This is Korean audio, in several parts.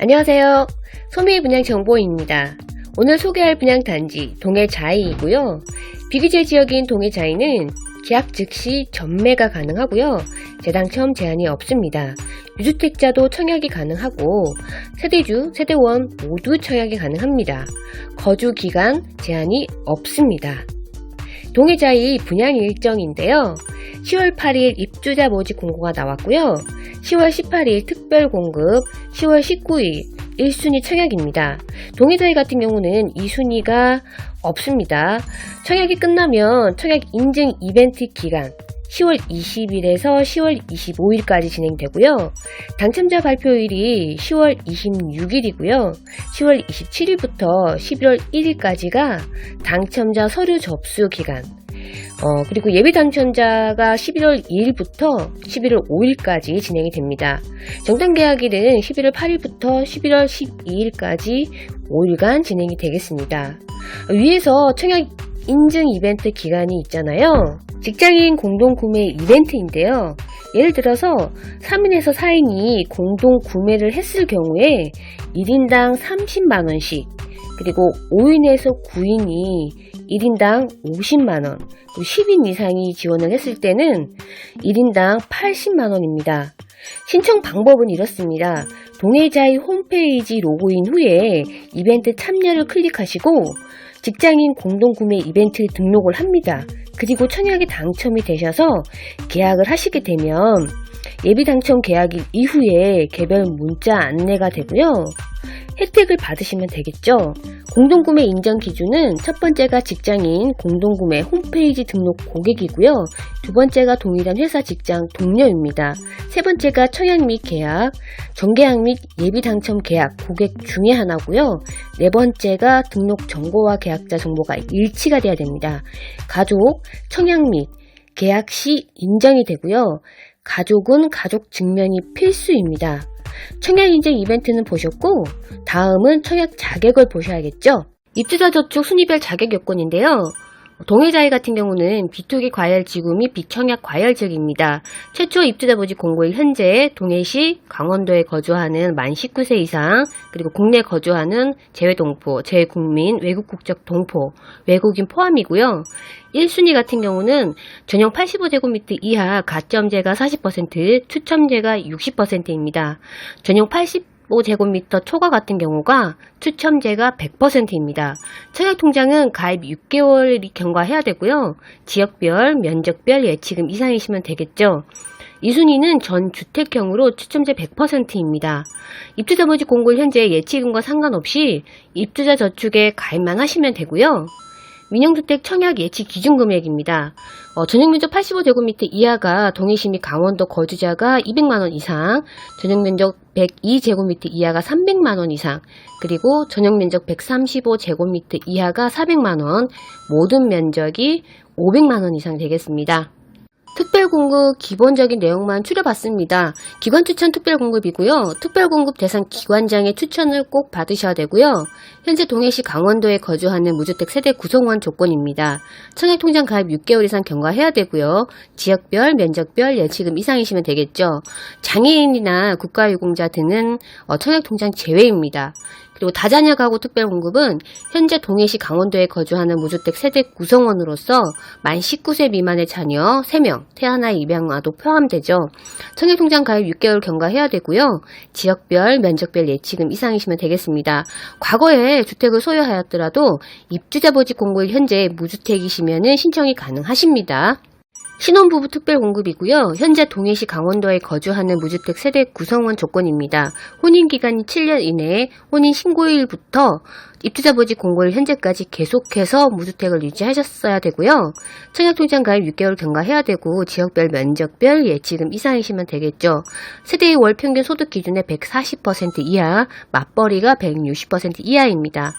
안녕하세요. 소미 분양 정보입니다. 오늘 소개할 분양 단지 동해 자이이고요. 비규제 지역인 동해 자이는 계약 즉시 전매가 가능하고요. 재당첨 제한이 없습니다. 유주택자도 청약이 가능하고 세대주, 세대원 모두 청약이 가능합니다. 거주 기간 제한이 없습니다. 동해자이 분양 일정인데요. 10월 8일 입주자 모집 공고가 나왔고요. 10월 18일 특별 공급, 10월 19일 1순위 청약입니다. 동해자이 같은 경우는 2순위가 없습니다. 청약이 끝나면 청약 인증 이벤트 기간 10월 20일에서 10월 25일까지 진행되고요. 당첨자 발표일이 10월 26일이고요. 10월 27일부터 11월 1일까지가 당첨자 서류 접수 기간. 어, 그리고 예비 당첨자가 11월 2일부터 11월 5일까지 진행이 됩니다. 정당 계약일은 11월 8일부터 11월 12일까지 5일간 진행이 되겠습니다. 위에서 청약 인증 이벤트 기간이 있잖아요. 직장인 공동 구매 이벤트인데요. 예를 들어서 3인에서 4인이 공동 구매를 했을 경우에 1인당 30만원씩, 그리고 5인에서 9인이 1인당 50만원, 10인 이상이 지원을 했을 때는 1인당 80만원입니다. 신청 방법은 이렇습니다. 동해자의 홈페이지 로그인 후에 이벤트 참여를 클릭하시고 직장인 공동구매 이벤트 등록을 합니다. 그리고 청약에 당첨이 되셔서 계약을 하시게 되면 예비 당첨 계약일 이후에 개별 문자 안내가 되고요. 혜택을 받으시면 되겠죠. 공동구매 인정 기준은 첫 번째가 직장인 공동구매 홈페이지 등록 고객이고요. 두 번째가 동일한 회사 직장 동료입니다. 세 번째가 청약 및 계약, 정계약 및 예비 당첨 계약 고객 중에 하나고요. 네 번째가 등록 정보와 계약자 정보가 일치가 돼야 됩니다. 가족, 청약 및 계약 시 인정이 되고요. 가족은 가족 증명이 필수입니다. 청약 인증 이벤트는 보셨고 다음은 청약 자격을 보셔야겠죠. 입주자 저축 순위별 자격 요건인데요. 동해자이 같은 경우는 비투기 과열 지구 및 비청약 과열 지역입니다. 최초 입주자 모집 공고일 현재 동해시 강원도에 거주하는 만 19세 이상 그리고 국내 거주하는 재외동포, 재외국민, 외국 국적 동포, 외국인 포함이고요. 1순위 같은 경우는 전용 85제곱미터 이하 가점제가 40%, 추첨제가 60%입니다. 전용 85제곱미터 초과 같은 경우가 추첨제가 100%입니다. 청약통장은 가입 6개월이 경과해야 되고요. 지역별, 면적별 예치금 이상이시면 되겠죠. 이 순위는 전 주택형으로 추첨제 100%입니다. 입주자 모집 공고일 현재 예치금과 상관없이 입주자 저축에 가입만 하시면 되고요. 민영주택 청약 예치 기준 금액입니다. 어, 전용 면적 85제곱미터 이하가 동해시 및 강원도 거주자가 200만원 이상, 전용 면적 102제곱미터 이하가 300만원 이상, 그리고 전용 면적 135제곱미터 이하가 400만원, 모든 면적이 500만원 이상 되겠습니다. 특별공급 기본적인 내용만 추려봤습니다. 기관 추천 특별공급이고요. 특별공급 대상 기관장의 추천을 꼭 받으셔야 되고요. 현재 동해시 강원도에 거주하는 무주택 세대 구성원 조건입니다. 청약통장 가입 6개월 이상 경과해야 되고요. 지역별, 면적별 예치금 이상이시면 되겠죠. 장애인이나 국가유공자 등은 어, 청약통장 제외입니다. 그리고 다자녀 가구 특별 공급은 현재 동해시 강원도에 거주하는 무주택 세대 구성원으로서 만 19세 미만의 자녀 3명, 태아나 입양아도 포함되죠. 청약통장 가입 6개월 경과해야 되고요. 지역별, 면적별 예치금 이상이시면 되겠습니다. 과거에 주택을 소유하였더라도 입주자 보직 공고일 현재 무주택이시면 신청이 가능하십니다. 신혼부부 특별공급이고요. 현재 동해시 강원도에 거주하는 무주택 세대 구성원 조건입니다. 혼인기간이 7년 이내에 혼인 신고일부터 입주자 보직 공고일 현재까지 계속해서 무주택을 유지하셨어야 되고요. 청약통장 가입 6개월 경과해야 되고 지역별 면적별 예치금 이상이시면 되겠죠. 세대의 월 평균 소득 기준의 140% 이하, 맞벌이가 160% 이하입니다.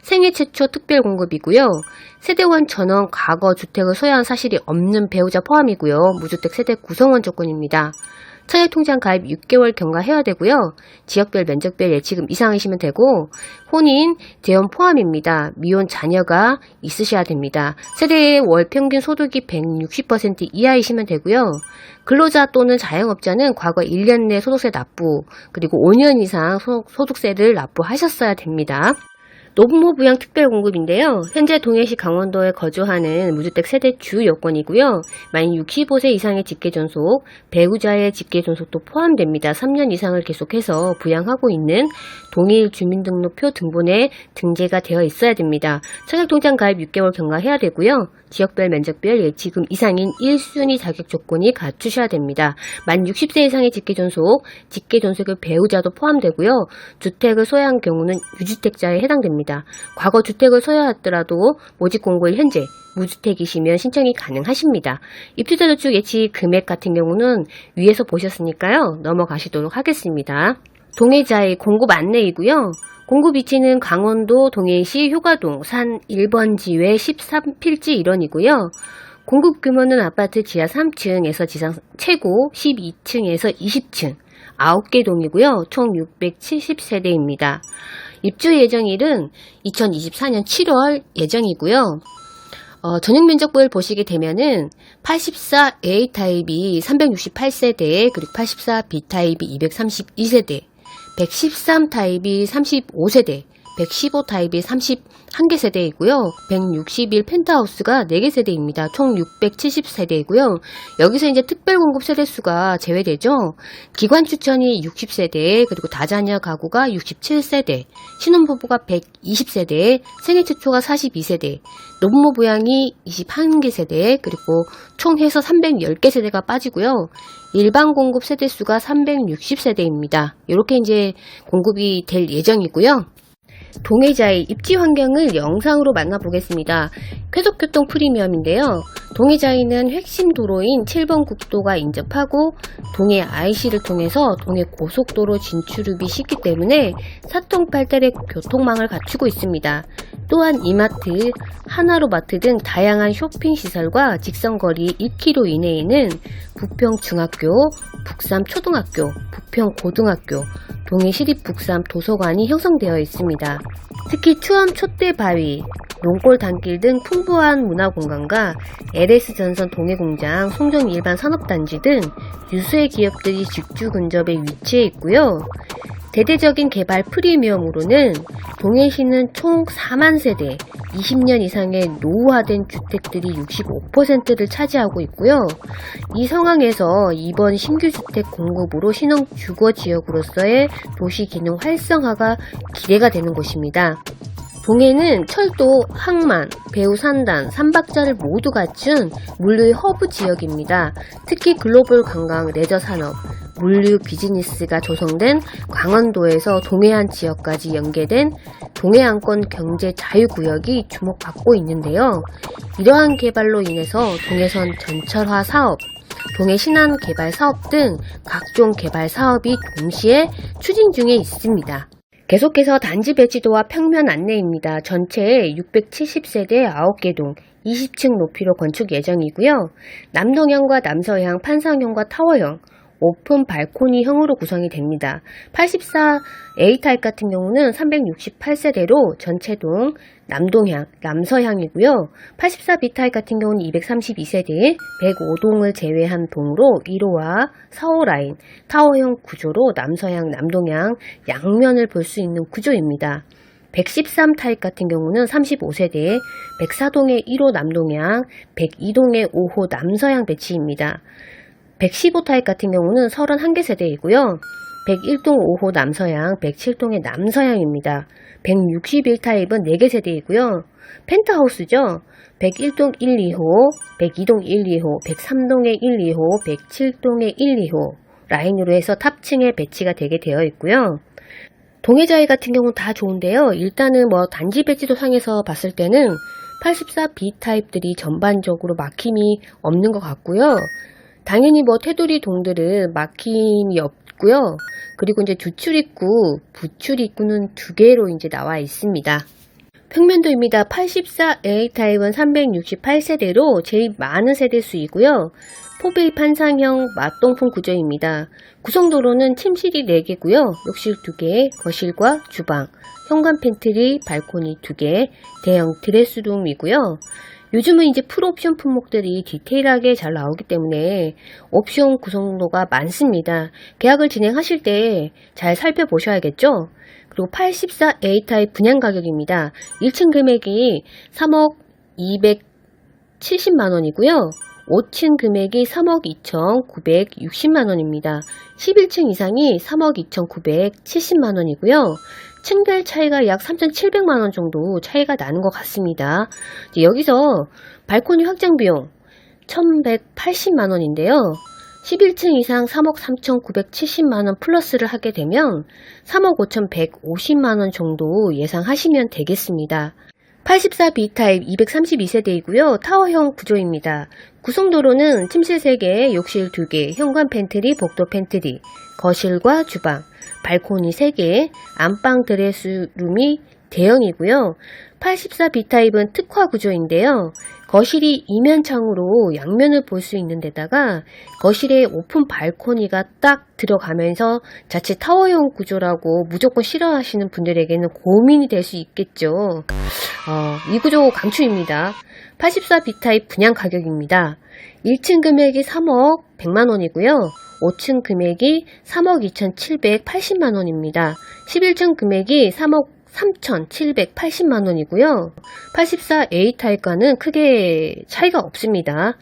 생애 최초 특별 공급이고요. 세대원 전원 과거 주택을 소유한 사실이 없는 배우자 포함이고요. 무주택 세대 구성원 조건입니다. 청약통장 가입 6개월 경과해야 되고요. 지역별 면적별 예치금 이상이시면 되고 혼인, 재혼 포함입니다. 미혼 자녀가 있으셔야 됩니다. 세대의 월 평균 소득이 160% 이하이시면 되고요. 근로자 또는 자영업자는 과거 1년 내 소득세 납부 그리고 5년 이상 소, 소득세를 납부하셨어야 됩니다. 노부모 부양 특별 공급인데요. 현재 동해시 강원도에 거주하는 무주택 세대 주 요건이고요. 만약 65세 이상의 직계 존속, 배우자의 직계 존속도 포함됩니다. 3년 이상을 계속해서 부양하고 있는 동일 주민등록표 등본에 등재가 되어 있어야 됩니다. 청약통장 가입 6개월 경과해야 되고요. 지역별 면적별 예치금 이상인 1순위 자격 조건이 갖추셔야 됩니다. 만 60세 이상의 직계 존속, 직계 존속의 배우자도 포함되고요. 주택을 소유한 경우는 유주택자에 해당됩니다. 과거 주택을 소유하였더라도 모집 공고일 현재 무주택이시면 신청이 가능하십니다. 입주자 저축 예치 금액 같은 경우는 위에서 보셨으니까요. 넘어가시도록 하겠습니다. 동해자의 공급 안내이고요. 공급 위치는 강원도 동해시 효과동 산 1번 지회 13필지 1원이고요. 공급 규모는 아파트 지하 3층에서 지상 최고 12층에서 20층 9개 동이고요. 총 670세대입니다. 입주 예정일은 2024년 7월 예정이고요. 어, 전용 면적부를 보시게 되면은 84A 타입이 368세대, 그리고 84B 타입이 232세대, 113 타입이 35세대, 115 타입이 31개 세대이고요. 161 펜트하우스가 4개 세대입니다. 총 670세대이고요. 여기서 이제 특별 공급 세대 수가 제외되죠. 기관 추천이 60세대, 그리고 다자녀 가구가 67세대, 신혼부부가 120세대, 생애 최초가 42세대, 노부모 부양이 21개 세대, 그리고 총 해서 310개 세대가 빠지고요. 일반 공급 세대 수가 360세대입니다. 이렇게 이제 공급이 될 예정이고요. 동해자의 입지 환경을 영상으로 만나보겠습니다. 쾌속교통 프리미엄인데요. 동해자이는 핵심 도로인 7번 국도가 인접하고 동해 IC를 통해서 동해 고속도로 진출입이 쉽기 때문에 사통팔달의 교통망을 갖추고 있습니다. 또한 이마트, 하나로마트 등 다양한 쇼핑시설과 직선거리 1km 이내에는 부평중학교, 북삼초등학교, 부평고등학교, 동해시립 북삼 도서관이 형성되어 있습니다. 특히 추암 촛대 바위, 농골 단길 등 풍부한 문화공간과 LS전선 동해공장, 송정 일반 산업단지 등 유수의 기업들이 직주 근접에 위치해 있고요. 대대적인 개발 프리미엄으로는 동해시는 총 4만 세대, 20년 이상의 노후화된 주택들이 65%를 차지하고 있고요. 이 상황에서 이번 신규 주택 공급으로 신흥 주거 지역으로서의 도시 기능 활성화가 기대가 되는 곳입니다. 동해는 철도, 항만, 배우 산단, 삼박자를 모두 갖춘 물류의 허브 지역입니다. 특히 글로벌 관광, 레저 산업, 물류 비즈니스가 조성된 강원도에서 동해안 지역까지 연계된 동해안권 경제 자유구역이 주목받고 있는데요. 이러한 개발로 인해서 동해선 전철화 사업, 동해 신안 개발 사업 등 각종 개발 사업이 동시에 추진 중에 있습니다. 계속해서 단지 배치도와 평면 안내입니다. 전체에 670세대 9개 동, 20층 높이로 건축 예정이고요. 남동향과 남서향, 판상형과 타워형, 오픈 발코니형으로 구성이 됩니다. 84 A타입 같은 경우는 368세대로 전체동 남동향, 남서향이고요. 84 B타입 같은 경우는 232세대, 105동을 제외한 동으로 1호와 4호 라인, 타워형 구조로 남서향, 남동향 양면을 볼 수 있는 구조입니다. 113 타입 같은 경우는 35세대, 104동의 1호 남동향, 102동의 5호 남서향 배치입니다. 115 타입 같은 경우는 31개 세대이고요. 101동 5호 남서향, 107동의 남서향입니다. 161 타입은 4개 세대이고요. 펜트하우스죠. 101동 1, 2호, 102동 1, 2호, 103동의 1, 2호, 107동의 1, 2호 라인으로 해서 탑층에 배치가 되게 되어 있고요. 동해자이 같은 경우는 다 좋은데요. 일단은 뭐 단지 배치도 상에서 봤을 때는 84B 타입들이 전반적으로 막힘이 없는 것 같고요. 당연히 뭐 테두리 동들은 막힘이 없고요. 그리고 이제 주출입구, 부출입구는 두 개로 이제 나와 있습니다. 평면도입니다. 84A 타입은 368세대로 제일 많은 세대 수이고요. 포베이 판상형 맞동풍 구조입니다. 구성도로는 침실이 4개고요. 욕실 2개, 거실과 주방, 현관 팬트리, 발코니 2개, 대형 드레스룸이고요. 요즘은 이제 풀 옵션 품목들이 디테일하게 잘 나오기 때문에 옵션 구성도가 많습니다. 계약을 진행하실 때 잘 살펴보셔야겠죠? 그리고 84A 타입 분양 가격입니다. 1층 금액이 3억 270만 원이고요. 5층 금액이 3억 2,960만 원입니다. 11층 이상이 3억 2,970만 원이고요. 층별 차이가 약 3,700만 원 정도 차이가 나는 것 같습니다. 여기서 발코니 확장 비용 1,180만 원인데요. 11층 이상 3억 3,970만원 플러스를 하게 되면 3억 5,150만원 정도 예상하시면 되겠습니다. 84B 타입 232세대이고요. 타워형 구조입니다. 구성도로는 침실 3개, 욕실 2개, 현관 팬트리, 복도 팬트리, 거실과 주방, 발코니 3개, 안방 드레스룸이 대형이고요. 84B 타입은 특화 구조인데요. 거실이 이면 창으로 양면을 볼 수 있는 데다가 거실에 오픈 발코니가 딱 들어가면서 자칫 타워형 구조라고 무조건 싫어하시는 분들에게는 고민이 될 수 있겠죠. 어, 이 구조 강추입니다. 84B 타입 분양 가격입니다. 1층 금액이 3억 100만 원이고요. 5층 금액이 3억 2,780만 원입니다. 11층 금액이 3억 3,780만 원이고요. 84A 타입과는 크게 차이가 없습니다.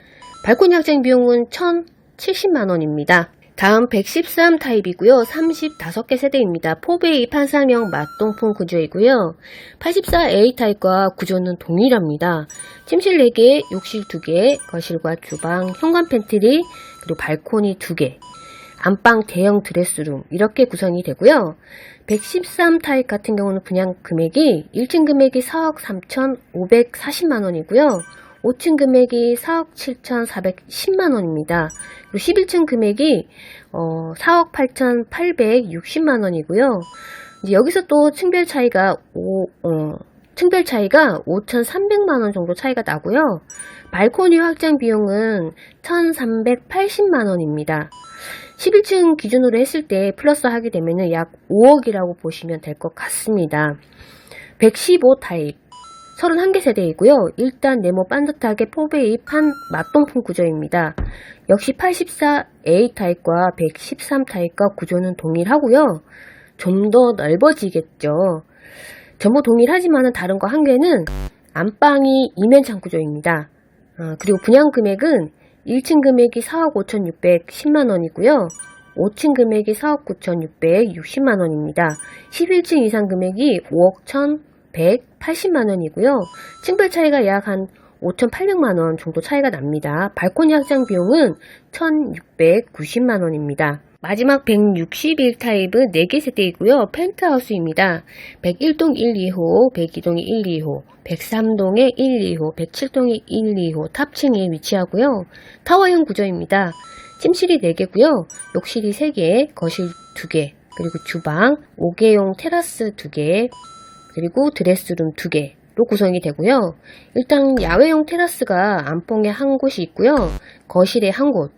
발코니 확장 비용은 1,070만 원입니다. 다음 113 타입이고요. 35개 세대입니다. 포베이 판상형 맞동풍 구조이고요. 84A 타입과 구조는 동일합니다. 침실 4개, 욕실 2개, 거실과 주방, 현관 팬트리, 그리고 발코니 2개, 안방 대형 드레스룸 이렇게 구성이 되고요. 113 타입 같은 경우는 분양 금액이 1층 금액이 4억 3,540만 원이고요. 5층 금액이 4억 7,410만 원입니다. 그리고 11층 금액이 어, 4억 8,860만 원이고요. 이제 여기서 또 층별 차이가 5, 어, 층별 차이가 5,300만 원 정도 차이가 나고요. 발코니 확장 비용은 1,380만 원입니다. 11층 기준으로 했을 때 플러스 하게 되면 약 5억이라고 보시면 될 것 같습니다. 115 타입 31개 세대이고요. 일단 네모 반듯하게 포베이 판 맞동풍 구조입니다. 역시 84A 타입과 113 타입과 구조는 동일하고요. 좀 더 넓어지겠죠. 전부 동일하지만 다른 거 한 개는 안방이 이면창 구조입니다. 어, 그리고 분양 금액은 1층 금액이 4억 5,610만 원이고요. 5층 금액이 4억 9,660만 원입니다. 11층 이상 금액이 5억 1,180만 원이고요. 층별 차이가 약 한 5,800만 원 정도 차이가 납니다. 발코니 확장 비용은 1,690만 원입니다. 마지막 161 타입은 4개 세대이고요. 펜트하우스입니다. 101동 1, 2호, 102동에 1, 2호, 103동에 1, 2호, 107동에 1, 2호 탑층에 위치하고요. 타워형 구조입니다. 침실이 4개고요. 욕실이 3개, 거실 2개, 그리고 주방, 5개용 테라스 2개, 그리고 드레스룸 2개 로 구성이 되고요. 일단 야외용 테라스가 안방에 한 곳이 있고요. 거실에 한 곳,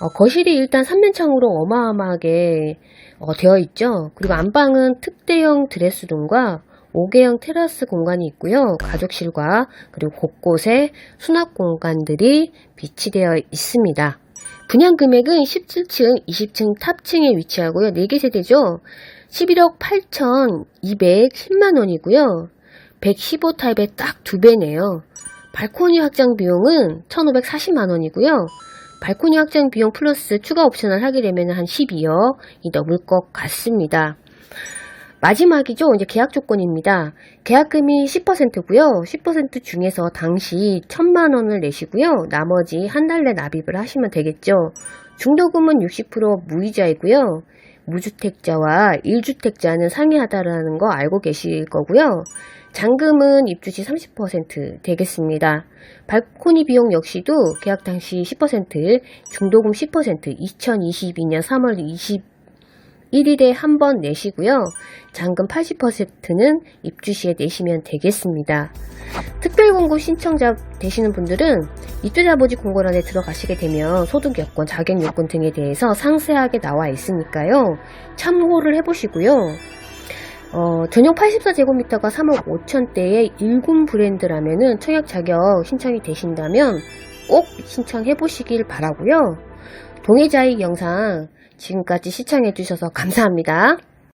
어, 거실이 일단 3면창으로 어마어마하게 어, 되어 있죠. 그리고 안방은 특대형 드레스룸과 5개형 테라스 공간이 있고요. 가족실과 그리고 곳곳에 수납 공간들이 비치되어 있습니다. 분양 금액은 17층, 20층 탑층에 위치하고요. 4개 세대죠. 11억 8,210만 원이고요. 115 타입의 딱 두 배네요. 발코니 확장 비용은 1,540만 원이고요. 발코니 확장 비용 플러스 추가 옵션을 하게 되면 한 12억이 넘을 것 같습니다. 마지막이죠. 이제 계약 조건입니다. 계약금이 10%고요. 10% 중에서 당시 1000만 원을 내시고요. 나머지 한 달 내 납입을 하시면 되겠죠. 중도금은 60% 무이자이고요. 무주택자와 1주택자는 상이하다라는 거 알고 계실 거고요. 잔금은 입주 시 30% 되겠습니다. 발코니 비용 역시도 계약 당시 10%, 중도금 10%, 2022년 3월 20 1일에 한 번 내시고요. 잔금 80%는 입주 시에 내시면 되겠습니다. 특별공고 신청자 되시는 분들은 입주자보지 공고란에 들어가시게 되면 소득 여건, 자격 요건 등에 대해서 상세하게 나와 있으니까요. 참고를 해보시고요. 어, 전용 84제곱미터가 3억 5천대의 일군 브랜드라면은 청약 자격 신청이 되신다면 꼭 신청해 보시길 바라고요. 동해자익 영상 지금까지 시청해 주셔서 감사합니다.